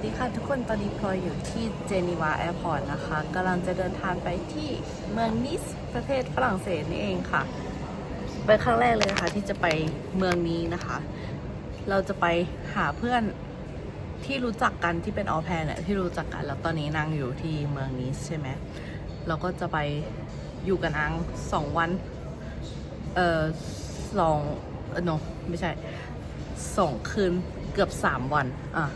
วัสดีค่ะทุกคนตอนนี้พลอยอยู่ที่เจนีวาแอร์พอร์ตนะคะกำลังจะเดินทางไปที่เมืองนิสประเทศฝรั่งเศสนี่เองค่ะ เป็นครั้งแรกเลยนะคะที่จะไปเมืองนี้นะคะ เราจะไปหาเพื่อนที่รู้จักกันที่เป็นออแพนเนี่ยที่รู้จักกันแล้วตอนนี้นางอยู่ที่เมืองนิสใช่ไหมเราก็จะไปอยู่กับนางสองวันเอ่อสองเออ no ไม่ใช่สองคืนเกือบสามวันอะ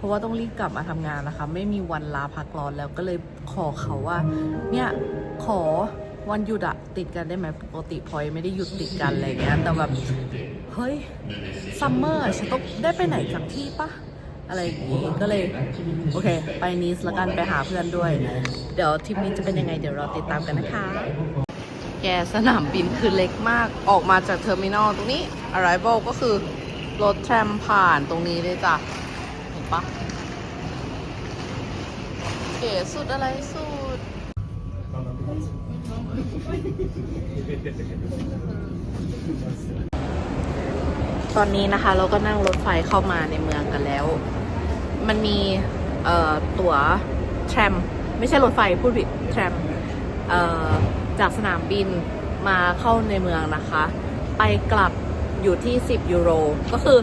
เพราะว่าต้องรีบกลับมาทำงานนะคะ ไม่มีวันลาพักร้อนแล้วก็เลยขอเขาว่า เนี่ยขอวันหยุดอะติดกันได้ไหมปกติพลอยไม่ได้หยุดติดกันอะไรเงี้ยแต่แบบเฮ้ยซัมเมอร์ฉันต้องได้ไปไหนสักที่ปะอะไรอย่างงี้ก็เลยโอเค ไปนีสแล้วกันไปหาเพื่อนด้วย เดี๋ยวทริปนี้จะเป็นยังไงเดี๋ยวเราติดตามกันนะคะ แกสนามบินคือเล็กมากออกมาจากเทอร์มินอลตรงนี้ arrival ก็คือรถแทรมผ่านตรงนี้เลยจ้ะ ปะเก๋สุดอะไรสุดตอนนี้นะคะเราก็นั่งรถไฟเข้ามาในเมืองกันแล้ว มันมีตั๋วแทรม ไม่ใช่รถไฟพูดผิดแทรมจากสนามบินมาเข้าในเมืองนะคะ ไปกลับอยู่ที่ 10 ยูโร ก็คือ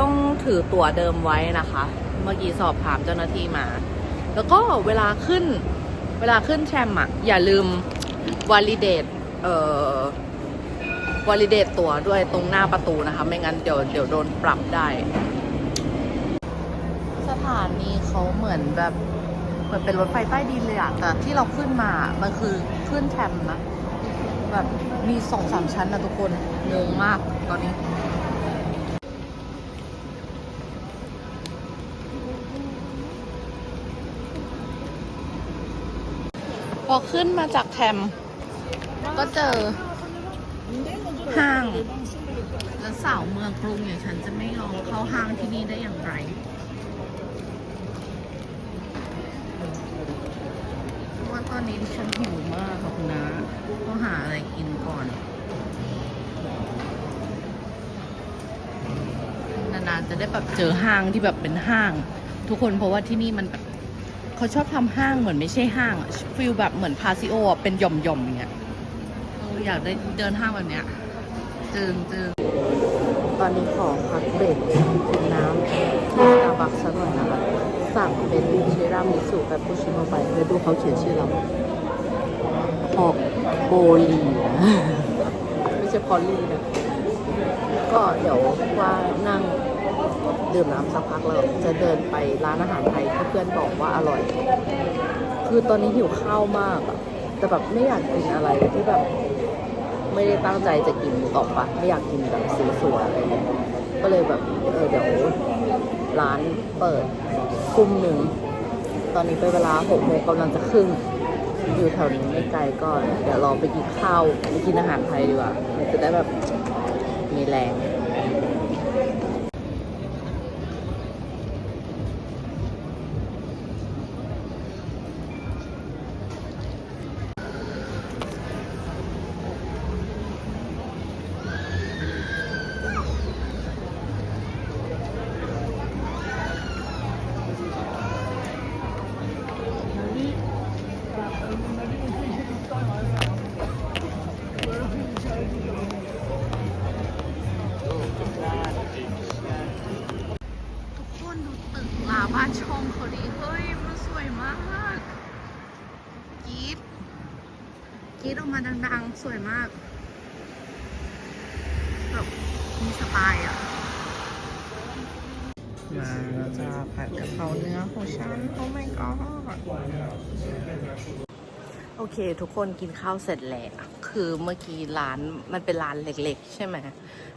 ต้องถือตั๋วเดิมไว้นะคะ เมื่อกี้สอบถามเจ้าหน้าที่มา แล้วก็เวลาขึ้นเวลาขึ้นแทรมอะ อย่าลืม validate เอ่อ validate ตัวด้วยตรงหน้าประตูนะคะ ไม่งั้นเดี๋ยวเดี๋ยวโดนปรับได้ สถานีเขาเหมือนแบบเหมือนเป็นรถไฟใต้ดินเลยอะแต่ที่เราขึ้นมา มันคือขึ้นแทรมนะ แบบมีสองสามชั้นนะทุกคนงงมากตอนนี้ อขึ้นมาจากแทมก็เจอห้างแล้วสาวเมืองกรุงอย่างฉันจะไม่ยอมเข้าห้างที่นี่ได้อย่างไรเพราะว่าตอนนี้ฉันหิวมากค่ะคุณนะต้องหาอะไรกินก่อนนานๆจะได้แบบเจอห้างที่แบบเป็นห้าง ทุกคนเพราะว่าที่นี่มันแบบ เขาชอบทำห้างเหมือนไม่ใช่ห้างฟิลแบบเหมือนพาซิโออะเป็นหย่อมๆอย่างเงี้ยเอออยากได้เดินห้างแบบเนี้ยจึงจึงตอนนี้ขอพักเบรกกินน้ำที่สตาร์บัคสักหน่อยนะคะสั่งเป็นเชรามิสุแบบปูชิโนไปแล้วดูเขาเขียนชื่อเราพอกโบลีนะไม่ใช่พอลลี่นะก็เดี๋ยวว่านั่ง ดื่มน้ำสักพักแล้วจะเดินไปร้านอาหารไทยที่เพื่อนบอกว่าอร่อย คือตอนนี้หิวข้าวมากอะแต่แบบไม่อยากกินอะไรที่แบบ ไม่ได้ตั้งใจจะกินต่อปะไม่อยากกินแบบสีสวยอะไรเงี้ยก็เลยแบบเออเดี๋ยวร้านเปิดทุ่มหนึ่ง ตอนนี้เป็นเวลาหกโมงกำลังจะครึ่งอยู่แถวนี้ไม่ไกลก็เดี๋ยวราไปกินข้าวไปกินอาหารไทยดีกว่าจะได้แบบมีแรง ทุกคนดูตึกลาบ้านช่องเขาดีเฮ้ย มันสวยมากกรีดกรีดออกมาดังๆ สวยมากแบบมีสไตล์อะ มาเราจะผัดกะเพราเนื้อของฉัน โอ้ my god โอเค ทุกคนกินข้าวเสร็จแล้วคือเมื่อกี้ร้านมันเป็นร้านเล็ก ๆ ใช่ไหม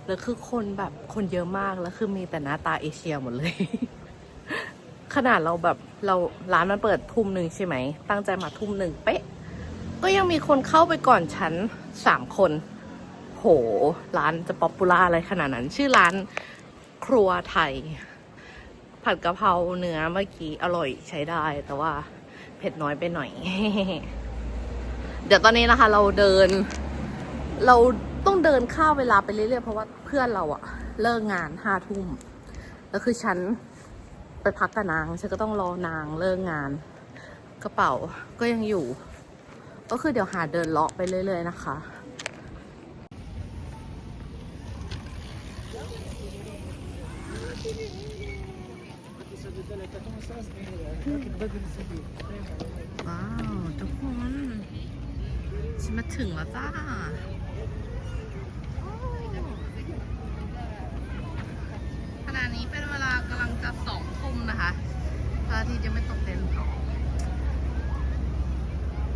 แล้วคือคนแบบคนเยอะมากแล้วคือมีแต่หน้าตาเอเชียหมดเลย ขนาดเราแบบเราร้านมันเปิดทุ่มหนึ่งใช่ไหม ตั้งใจมาทุ่มหนึ่งเป๊ะ ก็ยังมีคนเข้าไปก่อนฉันสามคน โห ร้านจะป๊อปปูล่าอะไรขนาดนั้น ชื่อร้านครัวไทย ผัดกะเพราเนื้อเมื่อกี้อร่อยใช้ได้แต่ว่าเผ็ดน้อยไปหน่อย เดี๋ยวตอนนี้นะคะ เราเดิน เราต้องเดินข้ามเวลาไปเรื่อยๆเพราะว่าเพื่อนเราอะเลิกงานห้าทุ่มแล้วคือฉันไปพักกับนางฉันก็ต้องรอนางเลิกงาน กระเป๋าก็ยังอยู่ ก็คือเดี๋ยวหาเดินเลาะไปเรื่อยๆนะคะว้าวทุกคน ฉันมาถึงแล้วจ้าขณะนี้เป็นเวลากำลังจะสองทุ่มนะคะพระอาทิตย์ยังไม่ตกเต็มท้อง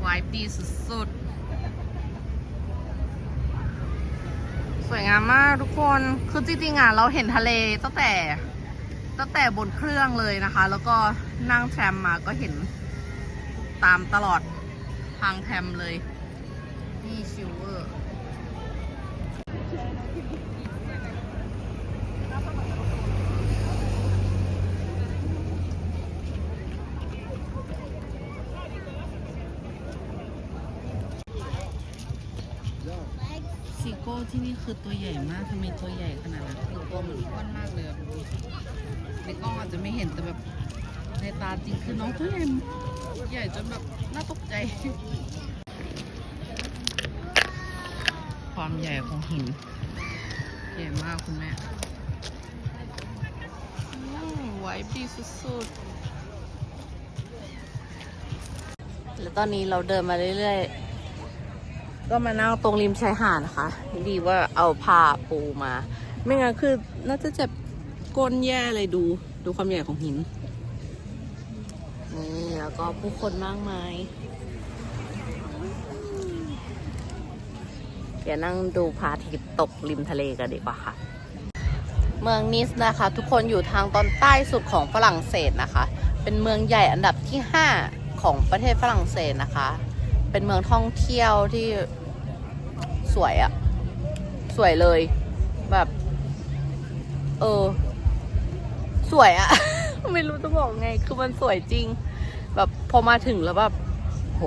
วายดีสุดๆ สวยงามมากทุกคน คือจริงๆอะเราเห็นทะเลตั้งแต่ตั้งแต่บนเครื่องเลยนะคะ แล้วก็นั่งแทรมมาก็เห็นตามตลอดทางแทรมเลย นี่ชิวเวอร์ซีโก้ที่นี่คือตัวใหญ่มากทำไมตัวใหญ่ขนาดนั้นคือตัวเหมือนอ้วนมากเลยในกล้องอาจจะไม่เห็นแต่แบบในตาจริงคือน้องตัวใหญ่ใหญ่จนแบบน่าตกใจ ความใหญ่ของหิน ใหญ่มากคุณแม่อืมไว้ดีสุดๆ แล้วตอนนี้เราเดินมาเรื่อยๆ ก็มานั่งตรงริมชายหาดนะคะ ดีว่าเอาผ้าปูมา ไม่งั้นคือน่าจะเจ็บก้นแย่เลยดู ดูความใหญ่ของหิน นี่แล้วก็ผู้คนมากมาย เดี๋ยวนั่งดูพระอาทิตย์ตกริมทะเลกันดีกว่าค่ะ เมืองนิสนะคะ ทุกคนอยู่ทางตอนใต้สุดของฝรั่งเศสนะคะ เป็นเมืองใหญ่อันดับที่ 5 ของประเทศฝรั่งเศสนะคะ เป็นเมืองท่องเที่ยวที่สวยอะสวยเลย แบบ เออ สวยอะ ไม่รู้จะบอกไง คือมันสวยจริง แบบพอมาถึงแล้วแบบโห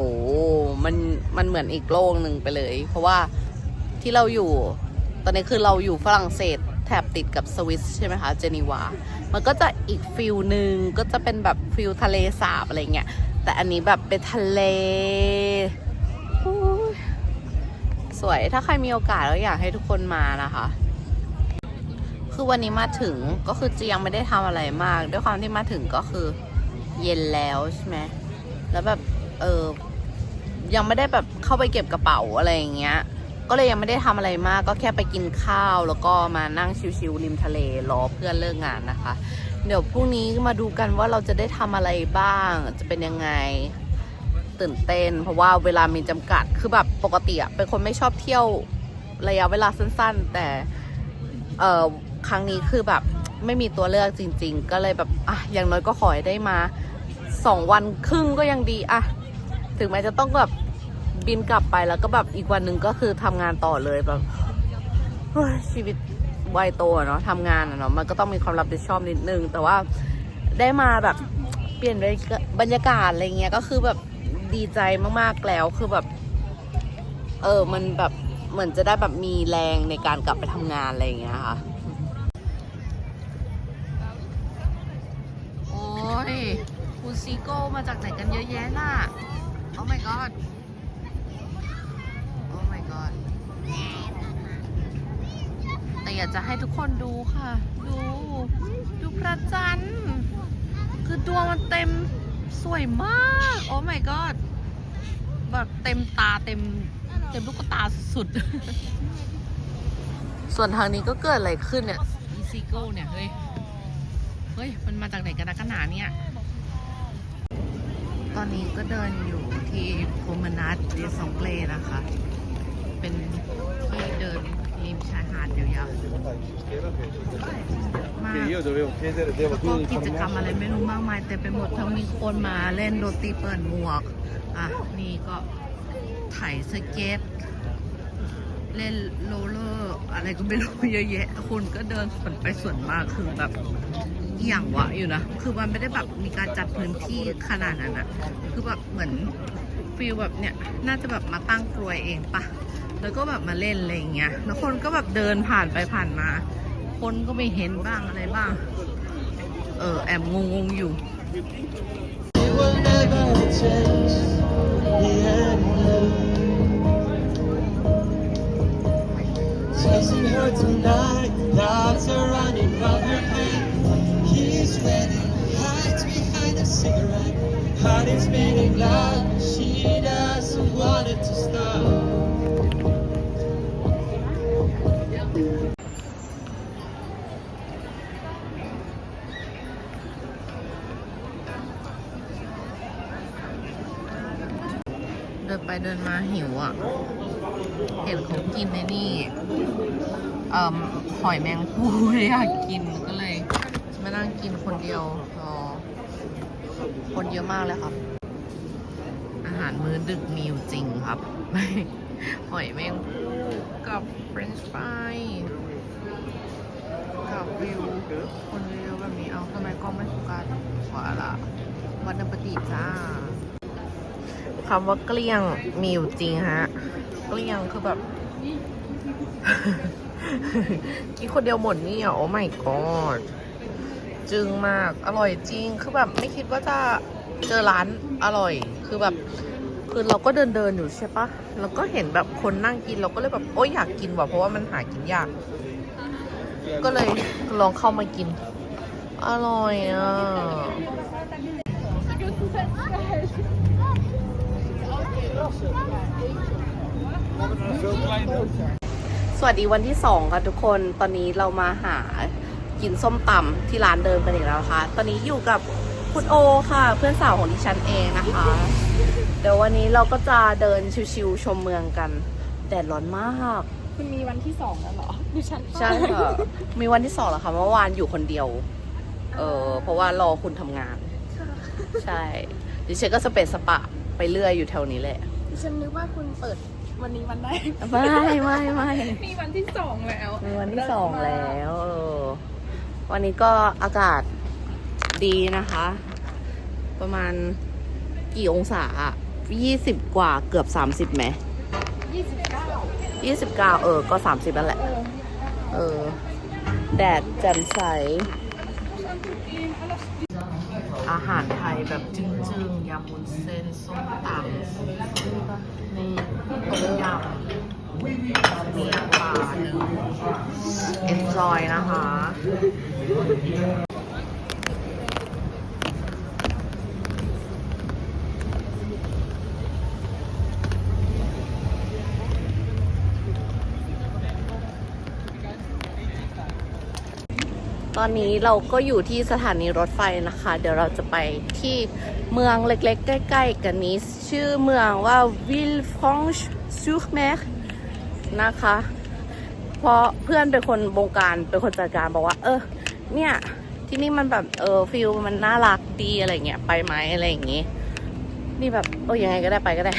มัน มันเหมือนอีกโลกหนึ่งไปเลย เพราะว่า ที่เราอยู่ ตอนนี้คือเราอยู่ฝรั่งเศสแถบติดกับสวิสใช่ไหมคะเจนีวา มันก็จะอีกฟิลหนึ่งก็จะเป็นแบบฟิลทะเลสาบอะไรเงี้ยแต่อันนี้แบบเป็นทะเลสวยถ้าใครมีโอกาสก็อยากให้ทุกคนมานะคะ คือวันนี้มาถึงก็คือจะยังไม่ได้ทำอะไรมาก ด้วยความที่มาถึงก็คือเย็นแล้วใช่ไหมแล้วแบบเออยังไม่ได้แบบเข้าไปเก็บกระเป๋าอะไรอย่างเงี้ย ก็เลยยังไม่ได้ทำอะไรมากก็แค่ไปกินข้าว แล้วก็มานั่งชิวๆริมทะเลรอเพื่อนเลิกงานนะคะ เดี๋ยวพรุ่งนี้มาดูกันว่าเราจะได้ทำอะไรบ้าง จะเป็นยังไงตื่นเต้น เพราะว่าเวลามีจำกัดคือแบบปกติอะเป็นคนไม่ชอบเที่ยวระยะเวลาสั้น ๆ แต่เอ่อครั้งนี้คือแบบไม่มีตัวเลือกจริง ๆ ก็เลยแบบอะอย่างน้อยก็ขอให้ได้มาสองวันครึ่งก็ยังดีอะถึงแม้จะต้องแบบ บินกลับไปแล้วก็แบบอีกวันหนึ่งก็คือทำงานต่อเลยแบบชีวิตวัยโตเนาะทำงานเนาะมันก็ต้องมีความรับผิดชอบนิดนึง แต่ว่าได้มาแบบเปลี่ยนบรรยากาศอะไรเงี้ยก็คือแบบดีใจมากๆแล้วคือแบบ เออมันแบบเหมือนจะได้แบบมีแรงในการกลับไปทำงานอะไรเงี้ยค่ะโอ้ยคุณซีโก้มาจากไหนกันเยอะแยะน่ะโอ้ my god โอ้ my god แต่อยากจะให้ทุกคนดูค่ะ ดู ดูพระจันทร์ คือดวงมันเต็มสวยมาก โอ้ my god แบบเต็มตาเต็ม เต็มลูกตาสุดๆ ส่วนทางนี้ก็เกิดอะไรขึ้นเนี่ยอีซีโก้เนี่ย เฮ้ย เฮ้ย มันมาจากไหนกันนะกันหนาเนี่ย ตอนนี้ก็เดินอยู่ที่โพมานัสเดซองเกลนะคะ เป็นที่เดินริมชายหาดยาวๆมากแล้วก็กิจกรรมอะไรไม่รู้มากมายเต็มไปหมดทั้งมีคนมาเล่นดนตรีเปิดหมวก อะ นี่ก็ไถสเก็ต เล่นโรลเลอร์ อะไรก็ไม่รู้เยอะแยะคนก็เดินสวนไปสวนมาคือแบบอหย่างวะอยู่นะ คือมันไม่ได้แบบมีการจัดพื้นที่ขนาดนั้นอะคือแบบเหมือนฟิลแบบเนี้ยน่าจะแบบมาตั้งกลวยเองปะ แล้วก็แบบมาเล่นอะไรอย่างเงี้ย แล้วคนก็แบบเดินผ่านไปผ่านมา คนก็ไม่เห็นบ้างอะไรบ้าง เออแอบงงๆอยู่ It will never change me หิวอะ เห็นเขากินในนี่เอ่อหอยแมงภู่อยากกินก็เลยมานั่งกินคนเดียวรอคนเยอะมากเลยครับ อาหารมื้อดึกมีอยู่จริงครับ หอยแมงภู่กับเฟรนช์ฟรายกับวิวคนเยอะๆแบบนี้เอาทำไมกล้องไม่โฟกัสขวาละวันนปฏิจ้า คำว่าเกลี้ยงมีอยู่จริงฮะ เกลี้ยงคือแบบ กินคนเดียวหมดนี่อะโอ้ไม่กอดจึงมาก อร่อยจริง คือแบบไม่คิดว่าจะเจอร้านอร่อย คือแบบ คือเราก็เดินเดินอยู่ใช่ปะแล้วก็เห็นแบบคนนั่งกิน เราก็เลยแบบโอ๊ยอยากกินว่ะ เพราะว่ามันหากินยาก ก็เลยลองเข้ามากิน อร่อยอะ สวัสดีวันที่สองค่ะทุกคนตอนนี้เรามาหากินส้มตำที่ร้านเดิมกันอีกแล้วค่ะ ตอนนี้อยู่กับคุณโอค่ะ เพื่อนสาวของดิฉันเองนะคะ เดี๋ยววันนี้เราก็จะเดินชิวๆชมเมืองกันแดดร้อนมากคุณมีวันที่สองแล้วเหรอดิฉันก็ใช่ค่ะมีวันที่สองแล้วค่ะเมื่อวานอยู่คนเดียว เออเพราะว่ารอคุณทำงาน ใช่ดิฉันก็สเปซสปะไปเรื่อยอยู่แถวนี้แหละดิ ฉันนึกว่าคุณเปิดวันนี้วันแรกไม่ไม่ไม่มีวันที่สองแล้วมีวันที่สองแล้วเออวันนี้ก็อากาศดีนะคะ ประมาณกี่องศายี่สิบกว่าเกือบสามสิบไหมยี่สิบเก้ายี่สิบเก้าเออ ก็สามสิบนั่นแหละ เออเออแดดแจ่มใส อาหารไทยแบบจึ้งๆยำมุนเส้นส้มตำนี่ต้มยำมีปลาหนึ่ง enjoy นะคะ ตอนนี้เราก็อยู่ที่สถานีรถไฟนะคะ เดี๋ยวเราจะไปที่เมืองเล็กๆ ใกล้ๆ กันนี้ ชื่อเมืองว่า Villefranche-sur-Mer นะคะ เพราะเพื่อนเป็นคนบงการเป็นคนจัดการบอกว่า เออ เนี่ยที่นี่มันแบบเออฟิลมันน่ารักดีอะไรเงี้ยไปไหมอะไรอย่างงี้ นี่แบบเออยังไงก็ได้ไปก็ได้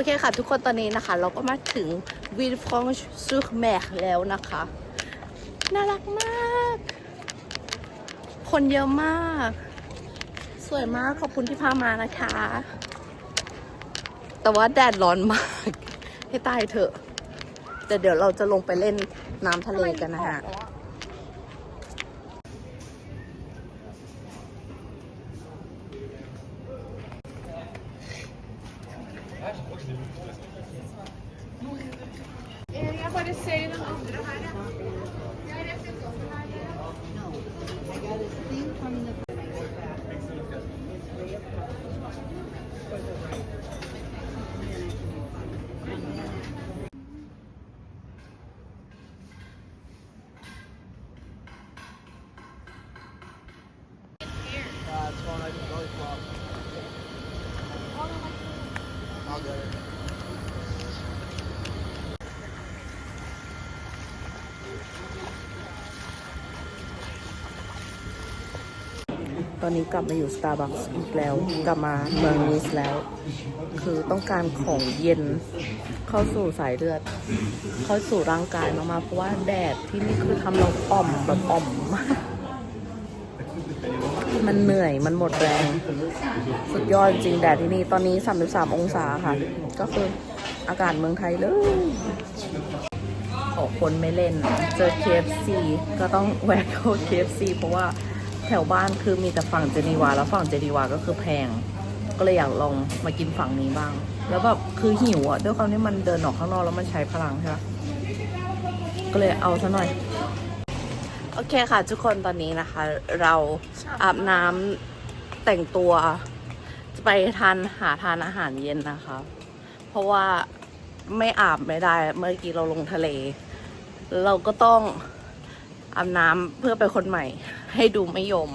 อเคค่ะทุกคนตอนนี้นะคะ เราก็มาถึงวิลฟรองช์ซูคแมกแล้วนะคะ น่ารักมาก คนเยอะมาก สวยมากขอบคุณที่พามานะคะ แต่ว่าแดดร้อนมาก ให้ตายเถอะแต่เดี๋ยวเราจะลงไปเล่นน้ำทะเลกันนะฮะ ต อนนี้กลับมาอยู่ Starbucks อีกแล้ว กลับมาเมืองนิสแล้ว คือต้องการของเย็นเข้าสู่สายเลือด เข้าสู่ร่างกายมากๆเพราะว่าแดดที่นี่คือทำเราอ่อมแบบอ่อมมากมันเหนื่อยมันหมดแรง สุดยอดจริงแดดที่นี่ตอนนี้ 33 องศาค่ะ ก็คืออากาศเมืองไทยเลยขอคนไม่เล่น เจอ KFC ก็ต้องแวะเข้า KFC เพราะว่า แถวบ้านคือมีแต่ฝั่งเจนีวา แล้วฝั่งเจนีวาก็คือแพง ก็เลยอยากลองมากินฝั่งนี้บ้าง แล้วแบบคือหิวอะด้วยความที่มันเดินออกข้างนอกแล้วมันใช้พลังใช่ไหมก็เลยเอาซะหน่อย โอเคค่ะทุกคนตอนนี้นะคะ เราอาบน้ำแต่งตัว จะไปทานหาทานอาหารเย็นนะคะ เพราะว่าไม่อาบไม่ได้เมื่อกี้เราลงทะเล เราก็ต้องอาบน้ำเพื่อไปคนใหม่ ให้ดูไม่ยม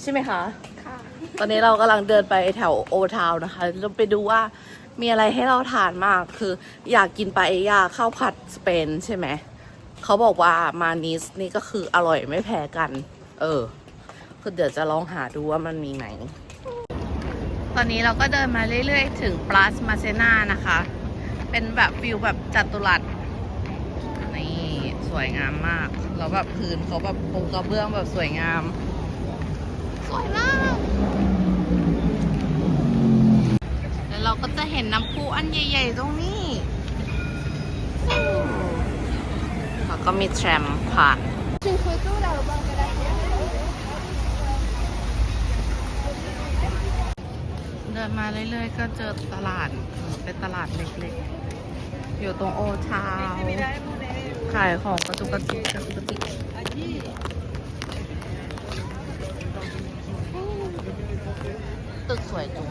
ใช่ไหมคะ ค่ะ ตอนนี้เรากำลังเดินไปแถวโอทาวน์นะคะเราไปดูว่ามีอะไรให้เราทานมาก คืออยากกินปาเอยาข้าวผัดสเปนใช่ไหม เขาบอกว่ามานิสนี่ก็คืออร่อยไม่แพ้กัน เออ คือเดี๋ยวจะลองหาดูว่ามันมีไหนตอนนี้เราก็เดินมาเรื่อยๆ ถึงปลาสมาเซนานะคะ เป็นแบบฟิลแบบจัตุรัสนี่ สวยงามมาก แล้วแบบพื้นเขาแบบปูกระเบื้องแบบสวยงาม สวยมากแล้วเราก็จะเห็นน้ำพุอันใหญ่ ๆ ตรงนี้แล้วก็มีแทรมผ่านเดินมาเรื่อยๆ ก็เจอตลาดเป็นตลาดเล็กๆ อยู่ตรงโอทาวน์ ขายของกระจุกกระจิกกระจุกกระจิกตึกสวยจุง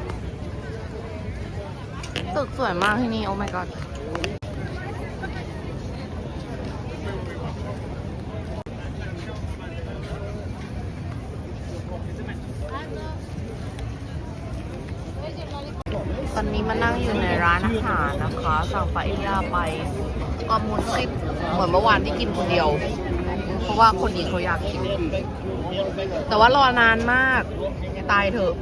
ตึกสวยมากที่นี่ โอ้ my god ตอนนี้มานั่งอยู่ในร้านอาหารนะคะ สั่งปาเอยาไป ก็หมุนซิปเหมือนเมื่อวานที่กินคนเดียว เพราะว่าคนนี้เขาอยากกิน แต่ว่ารอนานมาก ตายเถอะ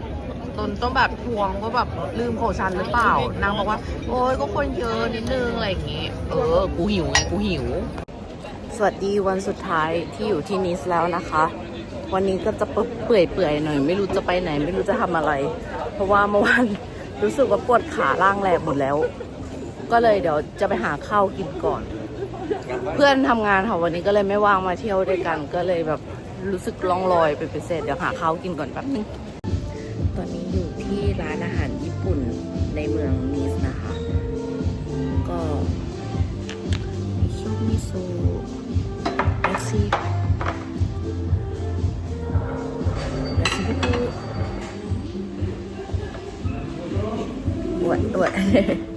ตนต้องแบบทวงว่าแบบลืมโขชันหรือเปล่า นางบอกว่า โอ้ยก็คนเยอะนิดนึงอะไรอย่างงี้ เออ กูหิวไงกูหิว สวัสดีวันสุดท้ายที่อยู่ที่นิสแล้วนะคะ วันนี้ก็จะเปื่อยเปื่อยๆหน่อย ไม่รู้จะไปไหน ไม่รู้จะทำอะไร เพราะว่าเมื่อวานรู้สึกว่าปวดขาล่างแหลกหมดแล้ว ก็เลยเดี๋ยวจะไปหาข้าวกินก่อน เพื่อนทำงานค่ะวันนี้ก็เลยไม่ว่างมาเที่ยวด้วยกัน ก็เลยแบบรู้สึกล่องลอยเป็นพิเศษเดี๋ยวหาข้าวกินก่อนแป๊บนึงตอนนี้อยู่ที่ร้านอาหารญี่ปุ่นในเมืองนิสนะคะ ก็มิโซะมิโซะแม็กซี่แม็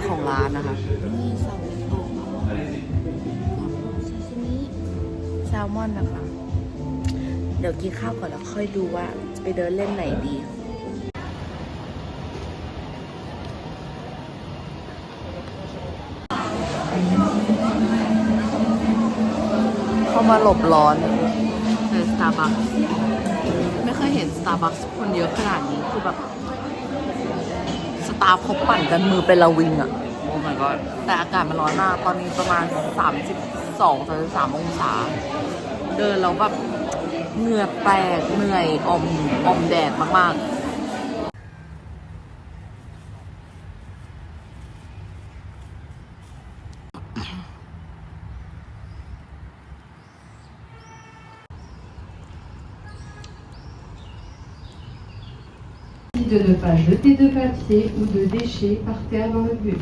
กซี่ก็อวดอวดเป็นคนแรกของร้านนะคะนี่เสาทองซาซิมิแซลมอนนะคะ เดี๋ยวกินข้าวก่อนแล้วค่อยดูว่าจะไปเดินเล่นไหนดีเข้ามาหลบร้อนใน Starbucks ไม่เคยเห็น Starbucks คนเยอะขนาดนี้คือแบบส ตาร์เขาปั่นกันมือเป็นระวิงอะโอ้ my god แต่อากาศมันร้อนมาก ตอนนี้ประมาณ 32 33องศา เดินแล้วแบบเหงื่อแตกเหนื่อยอมอมแดดมากๆ de ne pas jeter de papier ou de déchets par terre dans le bus.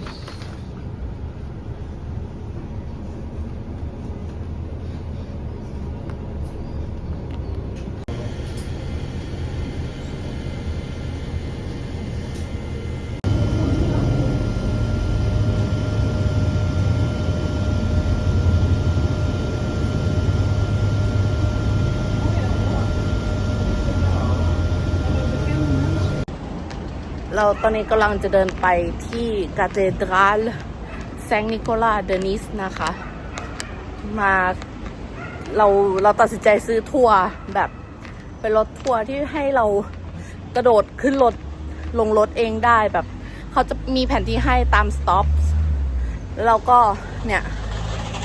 เราตอนนี้กำลังจะเดินไปที่กาเ h ดรัลแซงนิโคลาเดนิสนะคะ มาเราเราตัดสินใจซื้อทัวร์แบบเป็นรถทัวร์ที่ให้เรากระโดดขึ้นรถลงรถเองได้แบบ เขาจะมีแผนที่ให้ตามสต็อปแล้วเราก็เนี่ย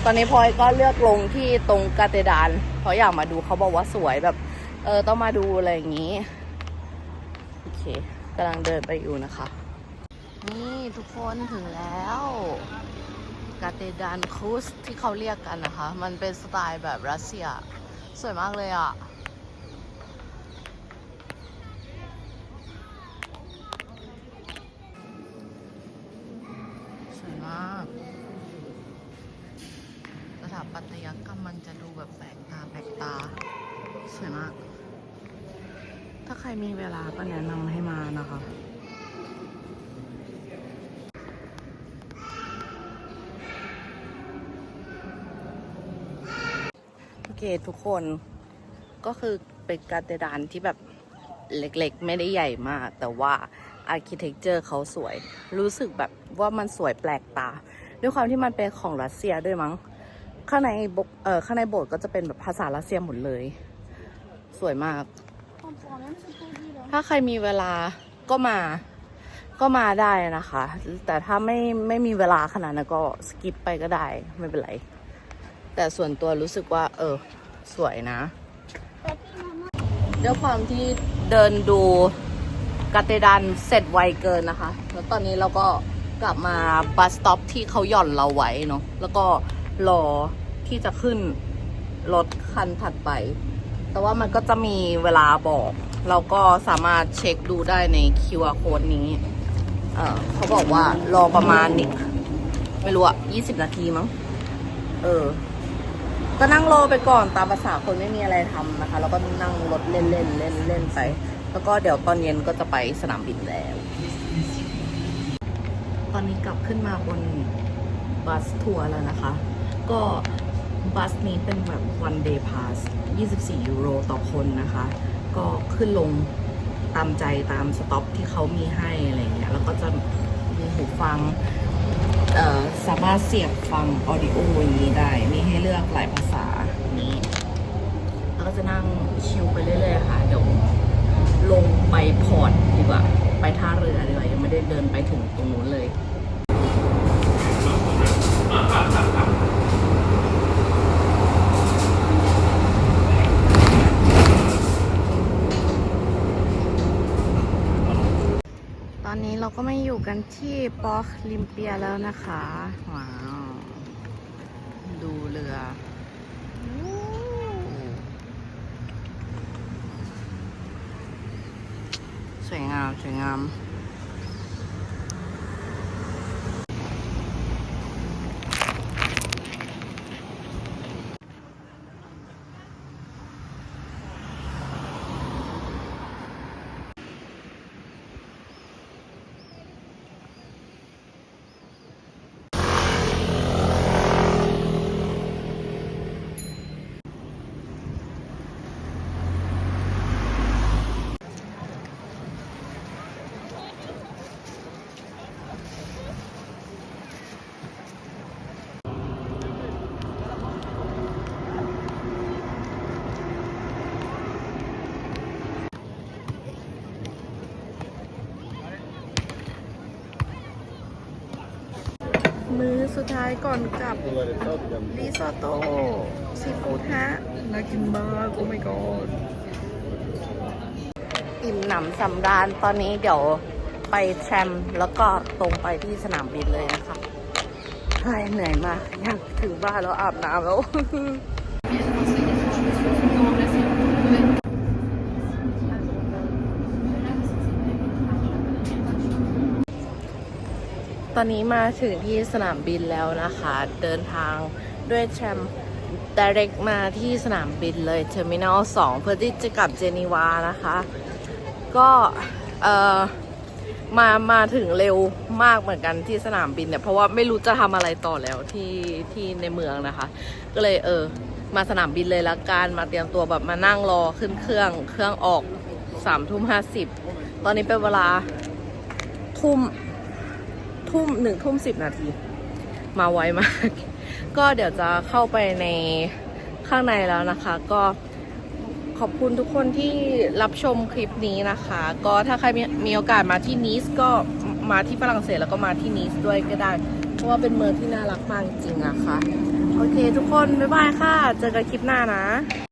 ตอนนี้พลอยก็เลือกลงที่ตรงกาเตดานเพราะอยากมาดูเขาบอกว่าสวยแบบ เออต้องมาดูอะไรอย่างนี้ โอเค กำลังเดินไปอยู่นะคะ นี่ทุกคนถึงแล้วกาเตดานครูสที่เขาเรียกกันนะคะ มันเป็นสไตล์แบบรัสเซีย สวยมากเลยอะ่ะ ใครมีเวลาก็แนะนำให้มานะคะโอเคทุกคนก็คือเป็นการเตดานที่แบบเล็กๆ ไม่ได้ใหญ่มาก แต่ว่าอาร์เคเต็กเจอร์เขาสวย รู้สึกแบบว่ามันสวยแปลกตา ด้วยความที่มันเป็นของรัสเซียด้วยมั้ง ข้างในโบเอ่อข้างในโบสถ์ก็จะเป็นแบบภาษารัสเซียหมดเลย สวยมาก ถ้าใครมีเวลาก็มา ก็มาได้นะคะ แต่ถ้าไม่ไม่มีเวลาขนาดนั้นก็สกิปไปก็ได้ไม่เป็นไร แต่ส่วนตัวรู้สึกว่า เออ สวยนะด้วยความที่เดินดูกาเตดันเสร็จไวเกินนะคะ แล้วตอนนี้เราก็กลับมาบัสสต็อปที่เขาหย่อนเราไว้เนาะ แล้วก็รอที่จะขึ้นรถคันถัดไป แต่ว่ามันก็จะมีเวลาบอก เราก็สามารถเช็คดูได้ใน QR code นี้ เเขาบอกว่ารอประมาณนิไม่รู้อะ20นาทีมั้ง เออ ก็นั่งรอไปก่อนตามภาษาคนไม่มีอะไรทำนะคะ แล้วก็นั่งรถเล่นเล่นเล่นเล่นไป แล้วก็เดี๋ยวตอนเย็นก็จะไปสนามบินแล้ว ตอนนี้กลับขึ้นมาบนบัสทัวร์แล้วนะคะ ก็บัสนี้เป็นแบบ one day pass 24 ยูโรต่อคนนะคะ ก็ขึ้นลงตามใจตามสต็อปที่เขามีให้อะไรเงี้ยแล้วก็จะมีหูฟังเอ่อสามารถเสียบฟังออดิโออย่างนี้ได้ มีให้เลือกหลายภาษานี้แล้วก็จะนั่งชิลไปเรื่อยๆค่ะ เดี๋ยวลงไปพอร์ตดีกว่า ไปท่าเรือดีกว่า ยังไม่ได้เดินไปถึงตรงนู้นเลย ตอนนี้เรา ก็ไม่อยู่กันที่ปอคลิมเปียแล้วนะคะ ว้าว ดูเรือวู้สวยงาม สวยงาม สุดท้ายก่อนกลับริซอโต้ซีฟู้ดฮะน่ากินมากโอ้ my god อิ่มหนำสำราญตอนนี้เดี๋ยวไปแทรมแล้วก็ตรงไปที่สนามบินเลยนะคะเฮ้ยเหนื่อยมาก อยากถึงบ้านแล้วอาบน้ำแล้ว ตอนนี้มาถึงที่สนามบินแล้วนะคะ เดินทางด้วยแทรม direct มาที่สนามบินเลย Terminal 2เพื่อที่จะกลับเจนีวานะคะ ก็เออมามาถึงเร็วมากเหมือนกันที่สนามบินเนี่ยเพราะว่าไม่รู้จะทำอะไรต่อแล้วที่ที่ในเมืองนะคะ ก็เลยเออมาสนามบินเลยละกันมาเตรียมตัวแบบมานั่งรอขึ้นเครื่องเครื่องออกสามทุ่มห้าสิบตอนนี้เป็นเวลาทุ่ม ทุ่มหนึ่งทุ่มสิบนาที มาไวมาก ก็เดี๋ยวจะเข้าไปในข้างในแล้วนะคะ ก็ขอบคุณทุกคนที่รับชมคลิปนี้นะคะ ก็ถ้าใครมีมโอกาสมาที่นีสก็มาที่ฝรั่งเศสแล้วก็มาที่นีสด้วยก็ได้ เพราะว่าเป็นเมืองที่น่ารักมากจริงๆนะคะ โอเคทุกคน บ๊ายบายค่ะ เจอกันคลิปหน้านะ